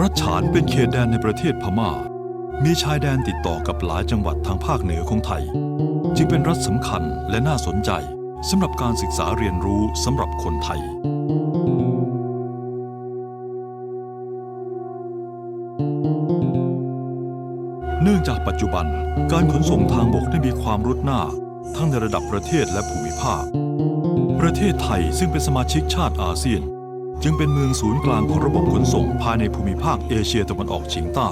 รัชฉานเป็นเขตแดนในประเทศพม่า มีชายแดนติดต่อกับหลายจังหวัดทางภาคเหนือของไทย จึงเป็นรัฐสำคัญและน่าสนใจสำหรับการศึกษาเรียนรู้สำหรับคนไทย เนื่องจากปัจจุบันการขนส่งทางบกได้มีความรุดหน้า ทั้งในระดับประเทศและภูมิภาค ประเทศไทยซึ่งเป็นสมาชิกชาติอาเซียน จึงเป็นเมืองศูนย์กลางของระบบขนส่งภายในภูมิภาคเอเชียตะวันออกเฉียงใต้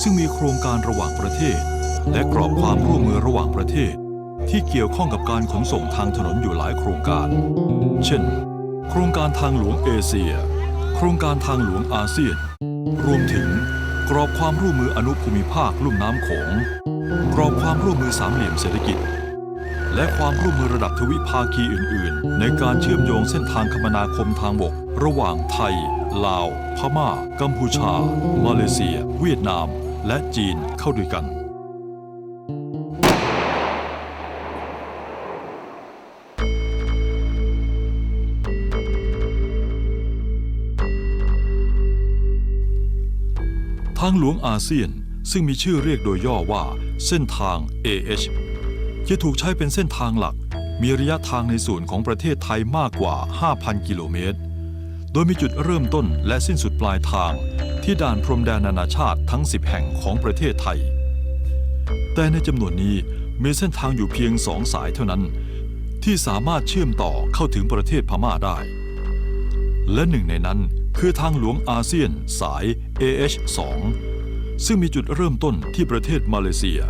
ซึ่งมีโครงการระหว่างประเทศ และกรอบความร่วมมือระหว่างประเทศ ที่เกี่ยวข้องกับการขนส่งทางถนนอยู่หลายโครงการ เช่น โครงการทางหลวงเอเชีย โครงการทางหลวงอาเซียน รวมถึงกรอบความร่วมมืออนุภูมิภาคลุ่มน้ำโขง กรอบความร่วมมือสามเหลี่ยมเศรษฐกิจ และความร่วมมือระดับทวิภาคีอื่น ๆ ในการเชื่อมโยงเส้นทางคมนาคมทางบก ระหว่างไทย ลาว พม่า กัมพูชา มาเลเซีย เวียดนาม และจีนเข้าด้วยกัน ทางหลวงอาเซียนซึ่งมีชื่อเรียกโดยย่อว่าเส้นทาง AH จะถูกใช้เป็นเส้นทางหลัก มีระยะทางในส่วนของประเทศไทยมากกว่า 5,000 กิโลเมตร โดยมีจุดเริ่มต้นและสิ้นสุดปลายทาง ที่ด่านพรมแดนนานาชาติทั้ง 10 แห่งของประเทศไทย แต่ในจำนวนนี้มีเส้นทางอยู่เพียงสองสายเท่านั้น ที่สามารถเชื่อมต่อเข้าถึงประเทศพม่าได้ และหนึ่งในนั้นคือทางหลวงอาเซียนสาย AH2 ซึ่งมีจุดเริ่มต้นที่ประเทศมาเลเซีย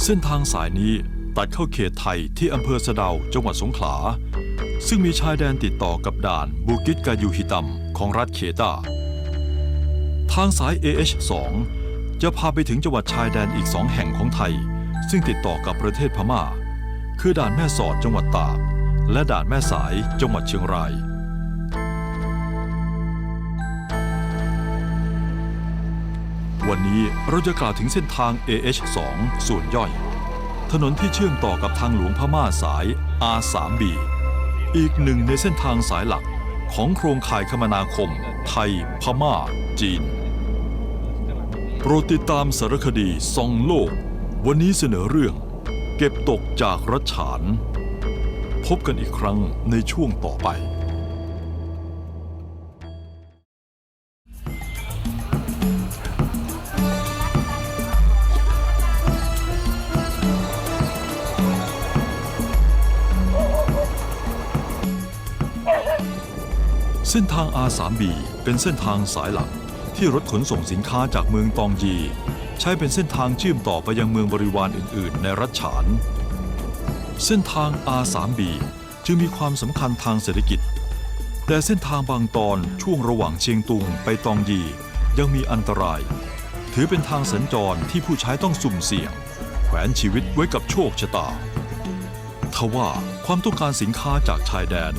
เส้นทางสายนี้ตัดเข้าเขตไทยที่อำเภอสะเดาจังหวัดสงขลา ซึ่งมีชายแดนติดต่อกับด่านบูกิตกายูฮิตัมของรัฐเคตา ทางสาย AH2 จะพาไปถึงจังหวัดชายแดนอีกสองแห่งของไทย ซึ่งติดต่อกับประเทศพม่า คือด่านแม่สอดจังหวัดตาก และด่านแม่สายจังหวัดเชียงราย วันนี้เราจะกล่าวถึงเส้นทาง AH2 ส่วนย่อย ถนนที่เชื่อมต่อกับทางหลวงพม่าสาย R3B อีกหนึ่งในเส้นทางสายหลักของโครงข่ายคมนาคม ไทย พม่า จีน โปรดติดตามสารคดีส่องโลก วันนี้เสนอเรื่อง เก็บตกจากรัชฉาน พบกันอีกครั้งในช่วงต่อไป เส้นทาง R3B เป็นเส้นทางสายหลัก ที่รถขนส่งสินค้าจากเมืองตองยี ใช้เป็นเส้นทางเชื่อมต่อไปยังเมืองบริวารอื่น ๆ ในรัชฉาน เส้นทาง R3B จึงมีความสำคัญทางเศรษฐกิจ แต่เส้นทางบางตอนช่วงระหว่างเชียงตุงไปตองยียังมีอันตราย ถือเป็นทางสัญจรที่ผู้ใช้ต้องสุ่มเสี่ยง แขวนชีวิตไว้กับโชคชะตาทว่าความต้องการสินค้าจากชายแดน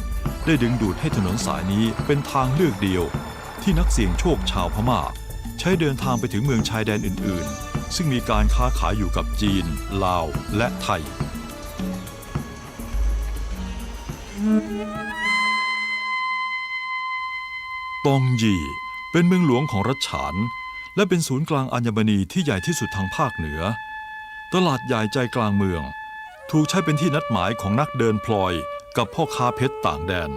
ได้ดึงดูดให้ถนนสายนี้เป็นทางเลือกเดียว ที่นักเสี่ยงโชคชาวพม่า ใช้เดินทางไปถึงเมืองชายแดนอื่น ๆ ซึ่งมีการค้าขายอยู่กับจีน ลาว และไทย ตองยีเป็นเมืองหลวงของรัชฉาน และเป็นศูนย์กลางอัญมณีที่ใหญ่ที่สุดทางภาคเหนือ ตลาดใหญ่ใจกลางเมือง ถูกใช้เป็นที่นัดหมายของนักเดินพลอย กับพ่อค้าเพชรต่างแดน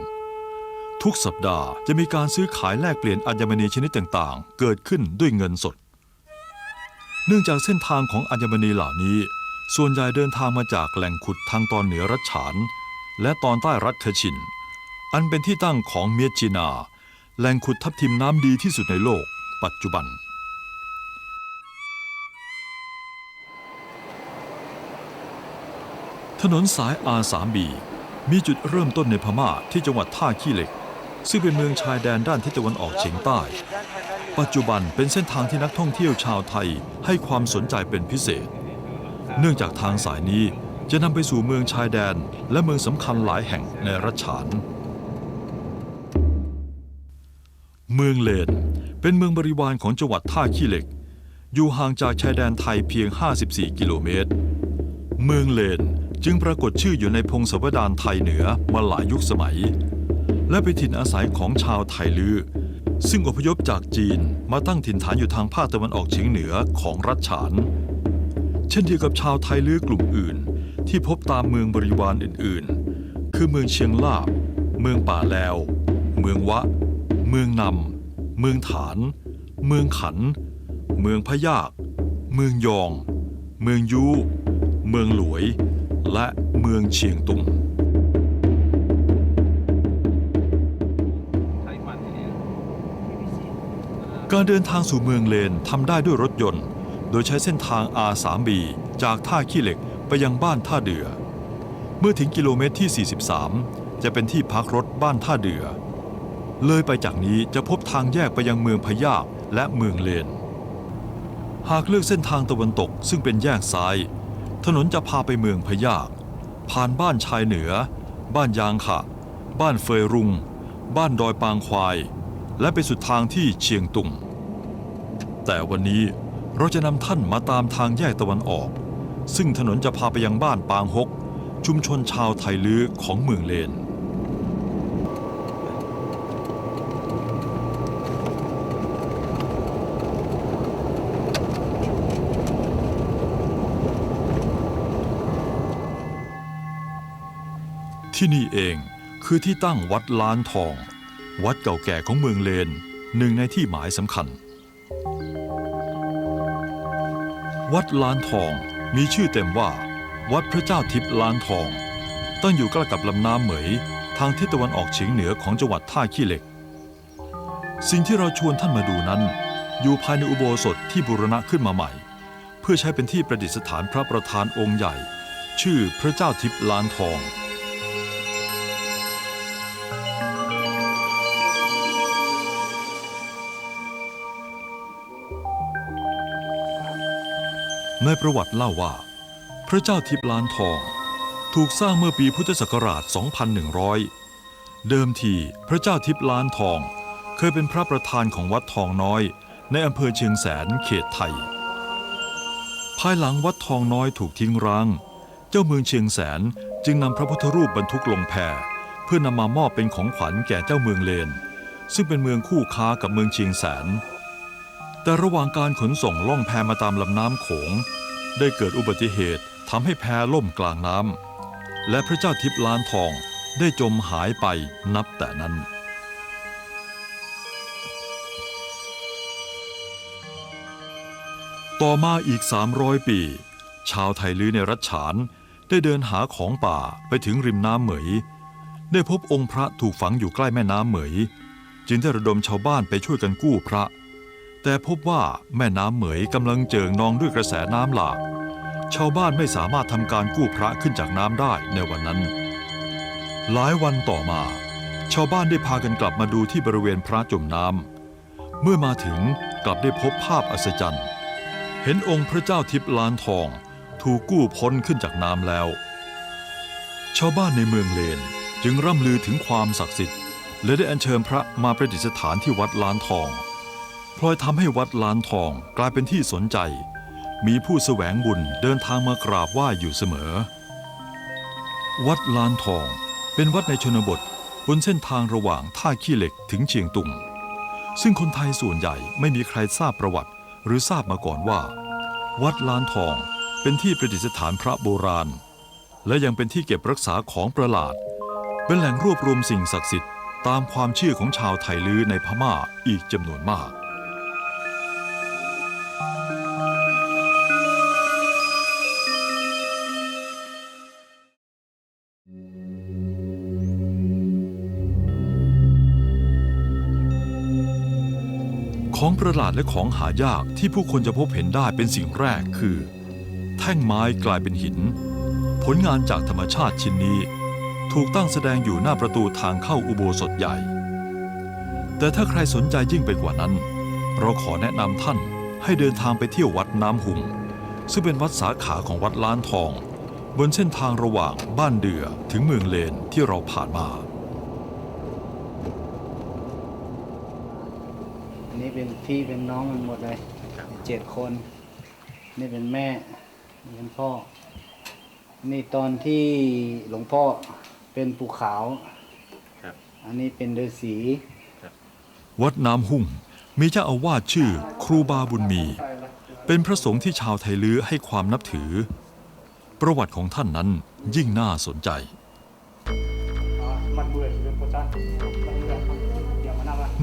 ทุกสัปดาห์จะมีการซื้อขายแลกเปลี่ยนอัญมณีชนิดต่างๆ เกิดขึ้นด้วยเงินสด เนื่องจากเส้นทางของอัญมณีเหล่านี้ ส่วนใหญ่เดินทางมาจากแหล่งขุดทางตอนเหนือรัชฉาน และตอนใต้รัฐคชิน อันเป็นที่ตั้งของเมียจีนา แหล่งขุดทับทิมน้ำดีที่สุดในโลก ปัจจุบันถนนสาย R3B มีจุดเริ่มต้นในพม่าที่จังหวัดท่าขี้เหล็ก ซึ่งเป็นเมืองชายแดนด้านทิศตะวันออกเฉียงใต้ ปัจจุบันเป็นเส้นทางที่นักท่องเที่ยวชาวไทยให้ความสนใจเป็นพิเศษ เนื่องจากทางสายนี้จะนำไปสู่เมืองชายแดน และเมืองสำคัญหลายแห่งในรัชฉาน เมืองเลนเป็นเมืองบริวารของจังหวัดท่าขี้เหล็ก อยู่ห่างจากชายแดนไทยเพียง 54 กิโลเมตร เมืองเลน จึงปรากฏชื่ออยู่ในพงศาวดารไทยเหนือมาหลายยุคสมัย และเป็นถิ่นอาศัยของชาวไทลือ ซึ่งอพยพจากจีนมาตั้งถิ่นฐานอยู่ทางภาคตะวันออกเฉียงเหนือของรัฐฉาน เช่นเดียวกับชาวไทลือกลุ่มอื่น ที่พบตามเมืองบริวารอื่นๆ คือเมืองเชียงลาบ เมืองป่าแลว เมืองวะ เมืองนำเมืองฐาน เมืองขัน เมืองพะยาก เมืองยอง เมืองยู เมืองหลวย และเมืองเชียงตุง การเดินทางสู่เมืองเลนทำได้ด้วยรถยนต์ โดยใช้เส้นทาง R3B จากท่าขี้เหล็กไปยังบ้านท่าเดือ เมื่อถึงกิโลเมตรที่ 43 จะเป็นที่พักรถบ้านท่าเดือ เลยไปจากนี้จะพบทางแยกไปยังเมืองพะยากและเมืองเลน หากเลือกเส้นทางตะวันตกซึ่งเป็นแยกซ้าย ถนนจะพาไปเมืองพะยาก ผ่านบ้านชายเหนือ บ้านยางขะ บ้านเฟยรุง บ้านดอยปางควาย และไปสุดทางที่เชียงตุง แต่วันนี้เราจะนำท่านมาตามทางแยกตะวันออก ซึ่งถนนจะพาไปยังบ้านปางฮก ชุมชนชาวไทยลื้อของเมืองเลน ที่นี่เองคือที่ตั้งวัดล้านทอง วัดเก่าแก่ของเมืองเลนหนึ่งในที่หมายสำคัญ วัดล้านทองมีชื่อเต็มว่า วัดพระเจ้าทิพย์ล้านทอง ตั้งอยู่ใกล้กับลำน้ำเหมย ทางทิศตะวันออกเฉียงเหนือของจังหวัดท่าขี้เหล็ก สิ่งที่เราชวนท่านมาดูนั้น อยู่ภายในอุโบสถที่บูรณะขึ้นมาใหม่ เพื่อใช้เป็นที่ประดิษฐานพระประธานองค์ใหญ่ ชื่อพระเจ้าทิพย์ล้านทอง ในประวัติเล่าว่า พระเจ้าทิพล้านทอง ถูกสร้างเมื่อปีพุทธศักราช 2100 เดิมทีพระเจ้าทิพล้านทอง เคยเป็นพระประธานของวัดทองน้อย ในอำเภอเชียงแสนเขตไทย ภายหลังวัดทองน้อยถูกทิ้งร้าง เจ้าเมืองเชียงแสนจึงนำพระพุทธรูปบรรทุกลงแพเพื่อนำมามอบเป็นของขวัญแก่เจ้าเมืองเลน ซึ่งเป็นเมืองคู่ค้ากับเมืองเชียงแสน แต่ระหว่างการขนส่งล่องแพมาตามลำน้ำโขง ได้เกิดอุบัติเหตุทำให้แพล่มกลางน้ำและพระเจ้าทิพย์ล้านทองได้จมหายไปนับแต่นั้น ต่อมาอีก 300 ปี ชาวไทยลื้อในรัชฉานได้เดินหาของป่าไปถึงริมน้ำเหมย ได้พบองค์พระถูกฝังอยู่ใกล้แม่น้ำเหมย จึงได้ระดมชาวบ้านไปช่วยกันกู้พระ แต่พบว่าแม่น้ำเหมยกำลังเจิ่งนองด้วยกระแสน้ำหลาก ชาวบ้านไม่สามารถทำการกู้พระขึ้นจากน้ำได้ในวันนั้น หลายวันต่อมา ชาวบ้านได้พากันกลับมาดูที่บริเวณพระจมน้ำเมื่อมาถึงกลับได้พบภาพอัศจรรย์ เห็นองค์พระเจ้าทิพย์ลานทอง ถูกกู้พ้นขึ้นจากน้ำแล้ว ชาวบ้านในเมืองเลนจึงร่ำลือถึงความศักดิ์สิทธิ์และได้อัญเชิญพระมาประดิษฐานที่วัดลานทอง พลอยทำให้วัดลานทองกลายเป็นที่สนใจ มีผู้แสวงบุญเดินทางมากราบไหว้อยู่เสมอ วัดลานทองเป็นวัดในชนบทบนเส้นทางระหว่างท่าขี้เหล็กถึงเชียงตุง ซึ่งคนไทยส่วนใหญ่ไม่มีใครทราบประวัติ หรือทราบมาก่อนว่า วัดลานทองเป็นที่ประดิษฐานพระโบราณ และยังเป็นที่เก็บรักษาของประหลาด เป็นแหล่งรวบรวมสิ่งศักดิ์สิทธิ์ตามความเชื่อของชาวไทยลื้อในพม่าอีกจำนวนมาก ของประหลาดและของหายากที่ผู้คนจะพบเห็นได้เป็นสิ่งแรกคือ แท่งไม้กลายเป็นหิน ผลงานจากธรรมชาติชิ้นนี้ ถูกตั้งแสดงอยู่หน้าประตูทางเข้าอุโบสถใหญ่ แต่ถ้าใครสนใจยิ่งไปกว่านั้น เราขอแนะนำท่านให้เดินทางไปเที่ยววัดน้ำหุ่งซึ่งเป็นวัดสาขาของวัดล้านทอง บนเส้นทางระหว่างบ้านเดือถึงเมืองเลนที่เราผ่านมา อันนี้ เป็นพี่เป็นน้องกันหมดเลยเจ็ดคน นี่เป็นแม่นี่เป็นพ่อ นี่ตอนที่หลวงพ่อเป็นปู่ขาวครับอันนี้เป็นฤาษีวัดน้ำหุ่งมีเจ้าอาวาสชื่อครูบาบุญมี เป็นพระสงฆ์ที่ชาวไทยลื้อให้ความนับถือ ประวัติของท่านนั้นยิ่งน่าสนใจมันเบื่อเป็นโคจัน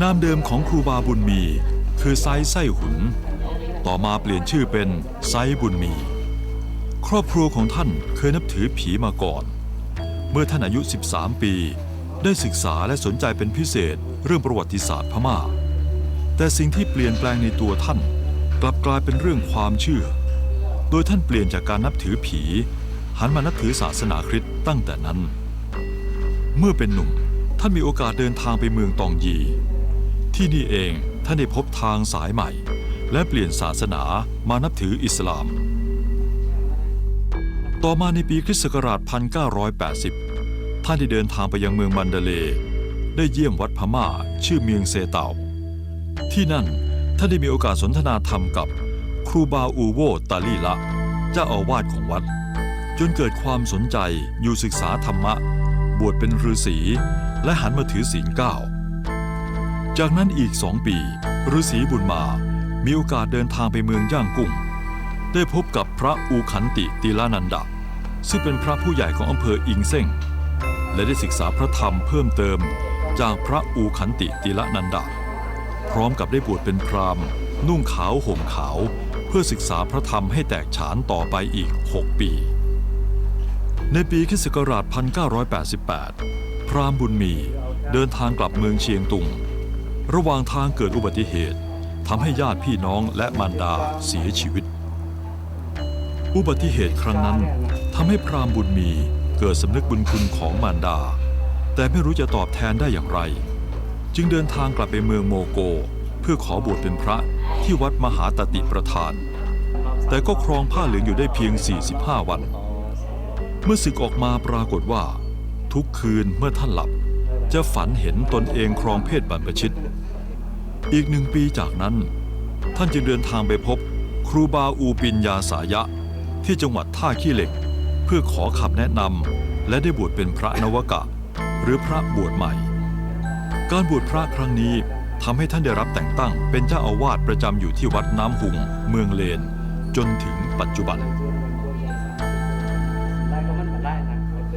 นามเดิมของครูบาบุญมี คือไซไส้หุน ต่อมาเปลี่ยนชื่อเป็นไซบุญมี ครอบครัวของท่านเคยนับถือผีมาก่อน เมื่อท่านอายุ 13 ปี ได้ศึกษาและสนใจเป็นพิเศษเรื่องประวัติศาสตร์พม่า แต่สิ่งที่เปลี่ยนแปลงในตัวท่าน กลับกลายเป็นเรื่องความเชื่อ โดยท่านเปลี่ยนจากการนับถือผี หันมานับถือศาสนาคริสต์ตั้งแต่นั้น เมื่อเป็นหนุ่มท่านมีโอกาสเดินทางไปเมืองตองยี ที่นี่เองท่านได้พบทางสายใหม่ และเปลี่ยนศาสนามานับถืออิสลาม ต่อมาในปีคริสต์ศักราช 1980 ท่านได้เดินทางไปยังเมืองมันเดเล ได้เยี่ยมวัดพม่าชื่อเมียงเซเตา ที่นั่นท่านได้มีโอกาสสนทนาธรรมกับครูบาอูโวตาลีละ เจ้าอาวาสของวัด จนเกิดความสนใจอยู่ศึกษาธรรมะ บวชเป็นฤาษีและหันมาถือศีลเก้า จากนั้นอีกสองปีฤาษีบุญมา มีโอกาสเดินทางไปเมืองย่างกุ้ง ได้พบกับพระอูขันติติลานันดะ ซึ่งเป็นพระผู้ใหญ่ของอำเภออิงเซ่งและได้ศึกษาพระธรรมเพิ่มเติมจากพระอูขันติติละนันดะ พร้อมกับได้บวชเป็นพราหมณ์นุ่งขาวห่มขาว เพื่อศึกษาพระธรรมให้แตกฉานต่อไปอีก 6 ปี ในปีคริสต์ศักราช1988 พราหมณ์บุญมีเดินทางกลับเมืองเชียงตุง ระหว่างทางเกิดอุบัติเหตุทำให้ญาติพี่น้องและมารดาเสียชีวิต อุบัติเหตุครั้งนั้นทำให้พรามบุญมีเกิดสำนึกบุญคุณของมารดา แต่ไม่รู้จะตอบแทนได้อย่างไร จึงเดินทางกลับไปเมืองโมโก เพื่อขอบวชเป็นพระที่วัดมหาตติประธาน แต่ก็ครองผ้าเหลืองอยู่ได้เพียง 45 วัน เมื่อศึกออกมาปรากฏว่า ทุกคืนเมื่อท่านหลับ จะฝันเห็นตนเองครองเพศบรรพชิต อีกหนึ่งปีจากนั้น ท่านจึงเดินทางไปพบ ครูบาอูปินยาสายะ ที่จังหวัดท่าขี้เหล็ก เพื่อขอคำแนะนำและได้บวชเป็นพระนวกะ หรือพระบวชใหม่ การบวชพระครั้งนี้ทำให้ท่านได้รับแต่งตั้งเป็นเจ้าอาวาสประจำอยู่ที่วัดน้ำหุง เมืองเลน จนถึงปัจจุบัน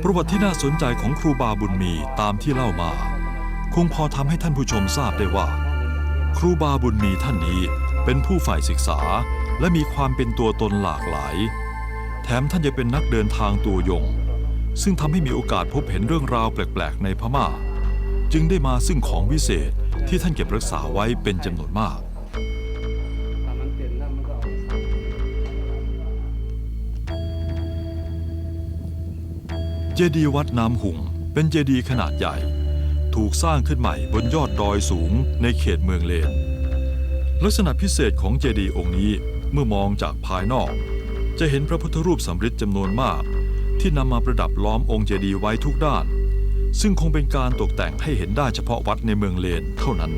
ประวัติที่น่าสนใจของครูบาบุญมีตามที่เล่ามา คงพอทำให้ท่านผู้ชมทราบได้ว่า ครูบาบุญมีท่านนี้เป็นผู้ฝ่ายศึกษาและมีความเป็นตัวตนหลากหลาย แถมท่านยังเป็นนักเดินทางตัวยง ซึ่งทำให้มีโอกาสพบเห็นเรื่องราวแปลกๆ ในพม่า จึงได้มาซึ่งของวิเศษที่ท่านเก็บรักษาไว้เป็นจำนวนมาก เจดีย์วัดน้ำหุงเป็นเจดีย์ขนาดใหญ่ ถูกสร้างขึ้นใหม่บนยอดดอยสูงในเขตเมืองเลนลักษณะพิเศษของเจดีย์องค์นี้เมื่อมองจากภายนอก จะเห็นพระพุทธรูปสำริดจำนวนมาก ที่นำมาประดับล้อมองค์เจดีย์ไว้ทุกด้าน ซึ่งคงเป็นการตกแต่งให้เห็นได้เฉพาะวัดในเมืองเลนเท่านั้น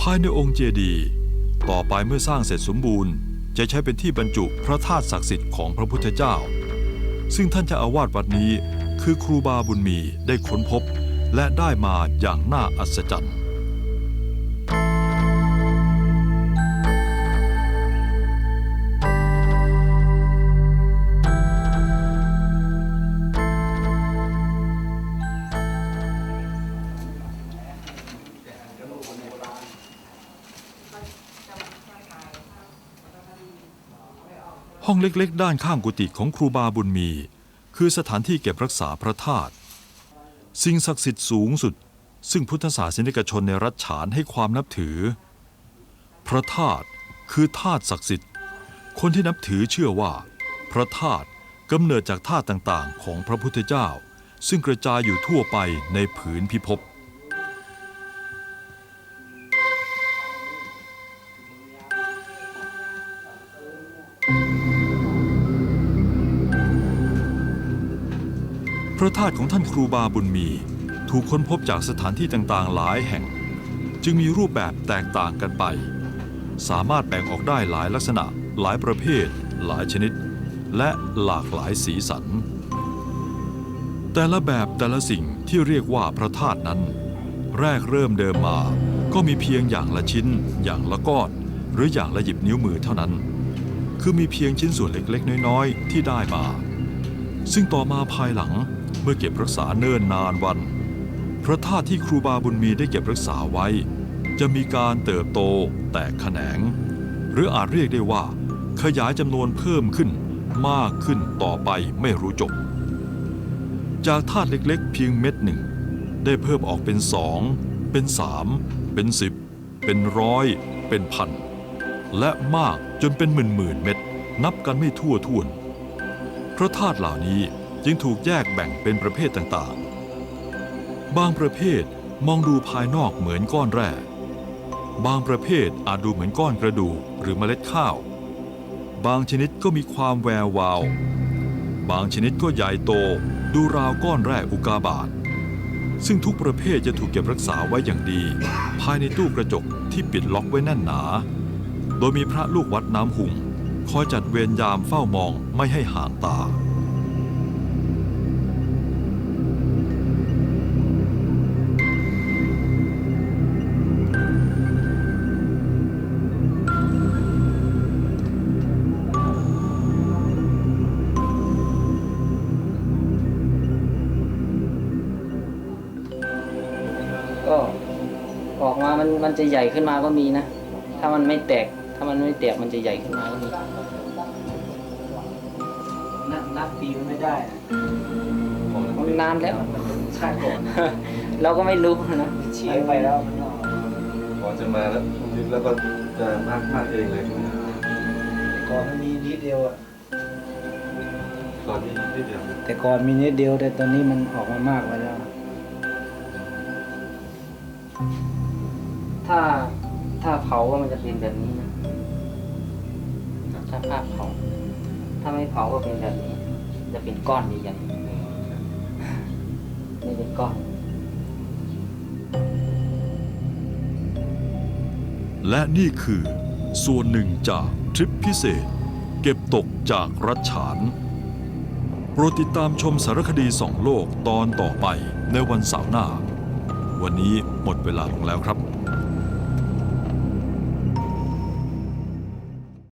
ภายในองค์เจดีย์ต่อไปเมื่อสร้างเสร็จสมบูรณ์ จะใช้เป็นที่บรรจุพระธาตุศักดิ์สิทธิ์ของพระพุทธเจ้า ซึ่งท่านเจ้าอาวาสวัดนี้ คือครูบาบุญมีได้ค้นพบ และได้มาอย่างน่าอัศจรรย์ เล็กๆ ด้านข้างกุฏิของครูบาบุญมี คือสถานที่เก็บรักษาพระธาตุสิ่งศักดิ์สิทธิ์สูงสุด ซึ่งพุทธศาสนิกชนในรัฐฉานให้ความนับถือ พระธาตุคือธาตุศักดิ์สิทธิ์ คนที่นับถือเชื่อว่า พระธาตุกำเนิดจากธาตุต่างๆ ของพระพุทธเจ้า ซึ่งกระจายอยู่ทั่วไปในผืนพิภพ ระธาตุของท่านครูบาบุญมี ถูกค้นพบจากสถานที่ต่างๆ หลายแห่ง จึงมีรูปแบบแตกต่างกันไป สามารถแบ่งออกได้หลายลักษณะ หลายประเภท หลายชนิด และหลากหลายสีสัน แต่ละแบบแต่ละสิ่งที่เรียกว่าพระธาตุนั้น แรกเริ่มเดิมมา ก็มีเพียงอย่างละชิ้น อย่างละก้อน หรืออย่างละหยิบนิ้วมือเท่านั้น คือมีเพียงชิ้นส่วนเล็กๆ น้อยๆ ที่ได้มาซึ่งต่อมาภายหลัง เมื่อเก็บรักษาเนิ่นนานวัน พระธาตุที่ครูบาบุญมีได้เก็บรักษาไว้ จะมีการเติบโตแตกแขนง หรืออาจเรียกได้ว่า ขยายจำนวนเพิ่มขึ้นมากขึ้นต่อไปไม่รู้จบ จากธาตุเล็กๆ เพียงเม็ดหนึ่ง ได้เพิ่มออกเป็นสองเป็นสามเป็นสิบเป็นร้อยเป็นพันและมากจนเป็นหมื่นหมื่นๆเม็ดนับกันไม่ทั่วท้วนพระธาตุเหล่านี้ จึงถูกแยกแบ่งเป็นประเภทต่างๆ บางประเภทมองดูภายนอกเหมือนก้อนแร่ บางประเภทอาจดูเหมือนก้อนกระดูกหรือเมล็ดข้าว บางชนิดก็มีความแวววาว บางชนิดก็ใหญ่โตดูราวก้อนแร่อุกาบาต ซึ่งทุกประเภทจะถูกเก็บรักษาไว้อย่างดี ภายในตู้กระจกที่ปิดล็อกไว้แน่นหนา โดยมีพระลูกวัดน้ำหุงคอยจัดเวรยามเฝ้ามองไม่ให้ห่างตา ก็ออกมามันมันจะใหญ่ขึ้นมาก็มีนะ ถ้ามันไม่แตก ถ้ามันไม่แตกมันจะใหญ่ขึ้นมาก็มีนับนับปีมันไม่ได้นะมันนานแล้วใช่ก่อนเราก็ไม่รู้นะเชียร์ไปแล้วมันก็พอจะมาแล้วแล้วก็จะพากพากเองเลยก่อนมันมีนิดเดียวอะตอนนี้นิดเดียว แต่ก่อนมีนิดเดียวแต่ตอนนี้มันออกมามากไปแล้ว ถ้าถ้าเผาก็มันจะเป็นแบบนี้นะถ้าภาพเผาถ้าไม่เผาก็เป็นแบบนี้ จะเป็นก้อนใหญ่ๆนี่เป็นก้อน และนี่คือส่วนหนึ่งจากทริปพิเศษ เก็บตกจากรัชฉานโปรดติดตามชมสารคดีสองโลกตอนต่อไปในวันเสาร์หน้า วันนี้หมดเวลาลงแล้วครับ